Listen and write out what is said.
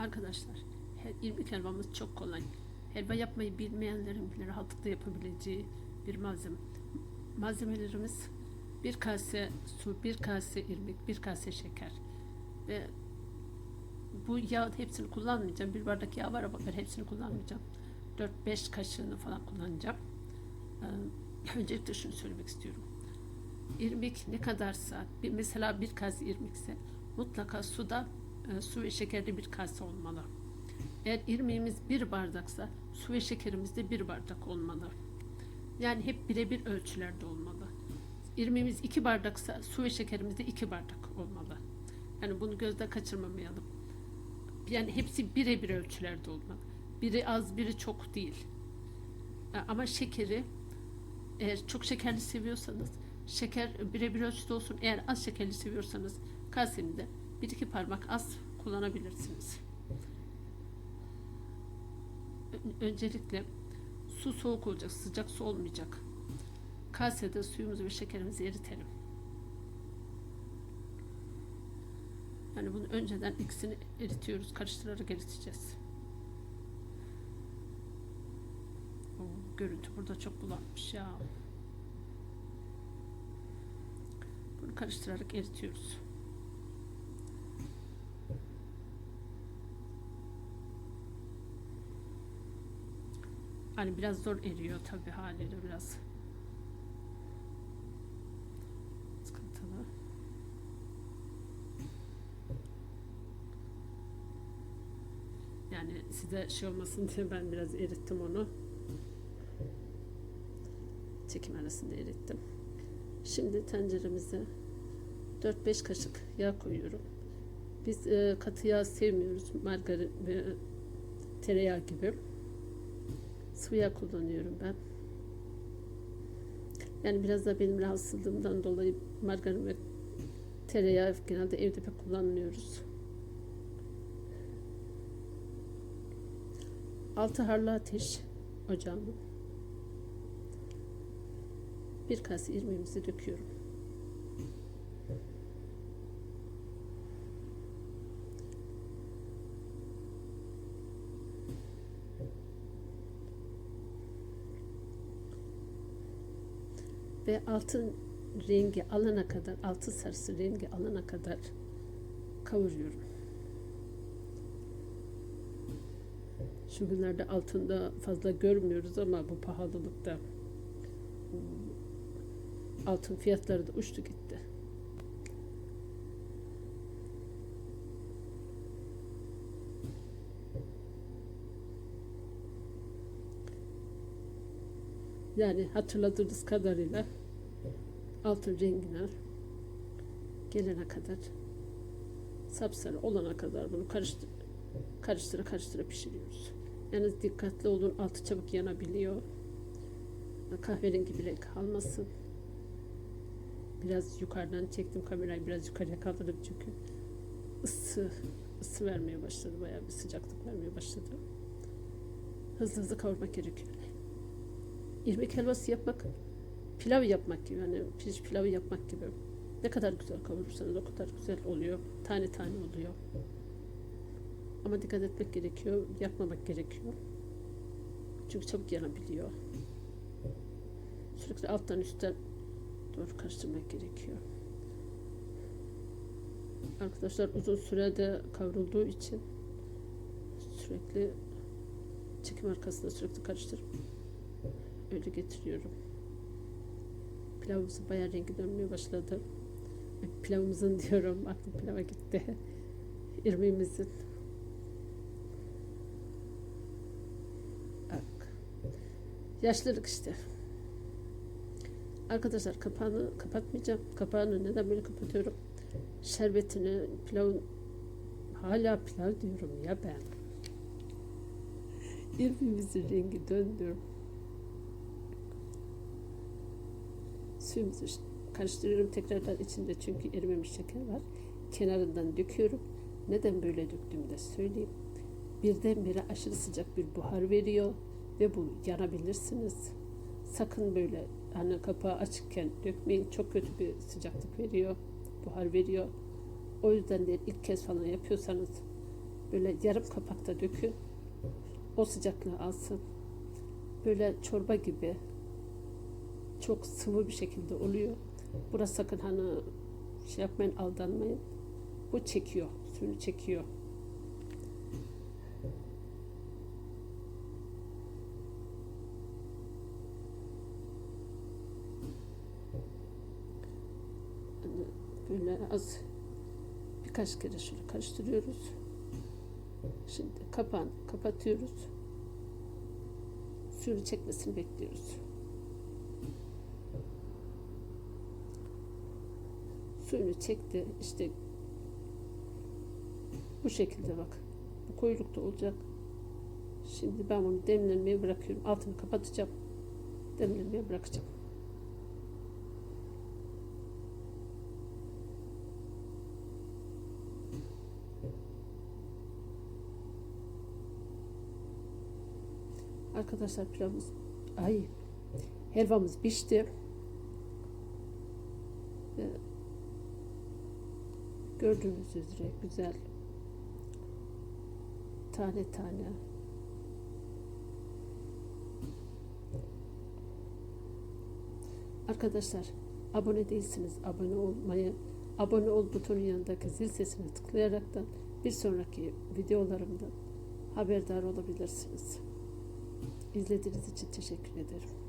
Arkadaşlar he- irmik helvamız çok kolay. Helva yapmayı bilmeyenlerin bile rahatlıkla yapabileceği bir malzeme. Malzemelerimiz bir kase su, bir kase irmik, bir kase şeker ve bu yağ hepsini kullanmayacağım. Bir bardak yağ var ama ben hepsini kullanmayacağım. 4-5 kaşığını falan kullanacağım. Ee, öncelikle şunu söylemek istiyorum. İrmik ne kadarsa, bir, mesela bir kase irmikse mutlaka suda e, su ve şekerli bir kase olmalı. Eğer irmiğimiz bir bardaksa su ve şekerimiz de bir bardak olmalı. Yani hep birebir ölçülerde olmalı. İrmiğimiz iki bardaksa su ve şekerimiz de iki bardak olmalı. Yani bunu gözden kaçırmamayalım. Yani hepsi birebir ölçülerde olmalı. Biri az, biri çok değil. E, Ama şekeri eğer çok şekerli seviyorsanız şeker birebir ölçüde olsun. Eğer az şekerli seviyorsanız kasemde bir iki parmak az kullanabilirsiniz. Öncelikle su soğuk olacak, sıcak su olmayacak. Kasede suyumuzu ve şekerimizi eritelim. Yani bunu önceden ikisini eritiyoruz, karıştırarak eriteceğiz. Oo, görüntü burada çok bulanmış ya. Bunu karıştırarak eritiyoruz. Hani biraz zor eriyor tabii haliyle biraz. Sıkıntılı. Yani size şey olmasın diye ben biraz erittim onu. Çekim arasında erittim. Şimdi tenceremize 4-5 kaşık yağ koyuyorum. Biz e, katı yağ sevmiyoruz. Margarin ve tereyağı gibi. Sıvı yağ kullanıyorum ben. Yani biraz da benim rahatsızlığımdan dolayı margarin ve tereyağı genelde evde pek kullanmıyoruz. Altı harlı ateş ocağımın. Bir kase irmiğimizi döküyorum. Ve altın rengi alana kadar, altı sarısı rengi alana kadar kavuruyorum. Şu günlerde altında fazla görmüyoruz ama bu pahalılıkta altın fiyatları da uçtu gitti. Yani hatırladığınız kadarıyla altın rengine gelene kadar sapsarı olana kadar bunu karıştır karıştıra karıştıra pişiriyoruz. Yalnız dikkatli olun altı çabuk yanabiliyor. Kahverengi bir renk almasın. Biraz yukarıdan çektim kamerayı biraz yukarıya kaldırdım çünkü ısı ısı vermeye başladı bayağı bir sıcaklık vermeye başladı. Hızlı hızlı kavurmak gerekiyor. İrmik helvası yapmak pilav yapmak gibi yani pirinç pilavı yapmak gibi. Ne kadar güzel kavurursanız o kadar güzel oluyor. Tane tane oluyor. Ama dikkat etmek gerekiyor. Yapmamak gerekiyor. Çünkü çabuk yanabiliyor. Sürekli alttan üstten doğru karıştırmak gerekiyor. Arkadaşlar uzun sürede kavrulduğu için sürekli çekim arkasında sürekli karıştırıp öyle getiriyorum. Pilavımızın bayağı rengi dönmeye başladı. Pilavımızın diyorum aklım pilava gitti. İrmiğimizin. Bak. Yaşlılık işte. Arkadaşlar kapağını kapatmayacağım. Kapağını neden böyle kapatıyorum? Şerbetini, pilavın hala pilav diyorum ya ben. İrmiğimizin rengi döndü. Suyumuzu karıştırıyorum tekrardan içinde çünkü erimemiş şeker var. Kenarından döküyorum. Neden böyle döktüğümü de söyleyeyim. Birdenbire aşırı sıcak bir buhar veriyor ve bu yanabilirsiniz. Sakın böyle hani kapağı açıkken dökmeyin. Çok kötü bir sıcaklık veriyor. Buhar veriyor. O yüzden de ilk kez falan yapıyorsanız Böyle yarım kapakta dökün. O sıcaklığı alsın. Böyle çorba gibi çok sıvı bir şekilde oluyor. Burası sakın hani şey yapmayın aldanmayın. Bu çekiyor. Suyunu çekiyor. Böyle az birkaç kere şöyle karıştırıyoruz. Şimdi kapağını kapatıyoruz. Suyunu çekmesini bekliyoruz. Suyunu çekti. İşte bu şekilde bak. Bu koyulukta olacak. Şimdi ben bunu demlenmeye bırakıyorum. Altını kapatacağım. Demlenmeye bırakacağım. Arkadaşlar pilavımız ay helvamız pişti. Ve gördüğünüz üzere güzel tane tane Arkadaşlar abone değilsiniz abone olmayı abone ol butonun yanındaki zil sesini tıklayaraktan bir sonraki videolarımdan haberdar olabilirsiniz. İzlediğiniz için teşekkür ederim.